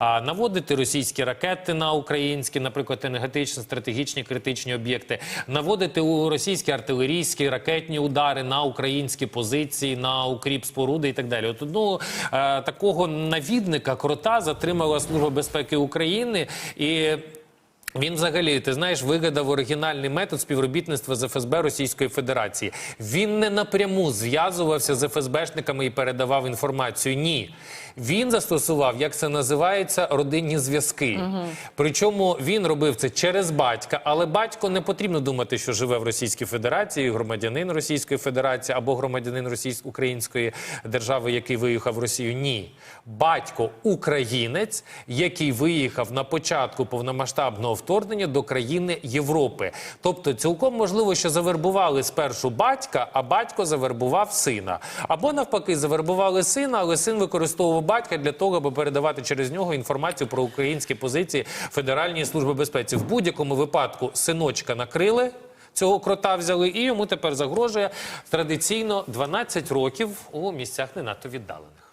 А наводити російські ракети на українські, наприклад, енергетичні, стратегічні критичні об'єкти, наводити у російські артилерійські ракетні удари на українські позиції, на укріп споруди і так далі. От одного е, такого навідника крота затримала Служба безпеки України і. Він взагалі, ти знаєш, вигадав оригінальний метод співробітництва з ФСБ Російської Федерації. Він не напряму зв'язувався з ФСБшниками і передавав інформацію. Ні. Він застосував, як це називається, родинні зв'язки. Причому він робив це через батька, але батько не потрібно думати, що живе в Російській Федерації, громадянин Російської Федерації або громадянин Російської української держави, який виїхав в Росію. Ні, батько українець, який виїхав на початку повномасштабного вторгнення до країни Європи. Тобто, цілком можливо, що завербували спершу батька, а батько завербував сина. Або навпаки, завербували сина, але син використовував батька для того, аби передавати через нього інформацію про українські позиції Федеральної служби безпеки. В будь-якому випадку синочка накрили. Цього крота взяли, і йому тепер загрожує традиційно 12 років у місцях не надто віддалених.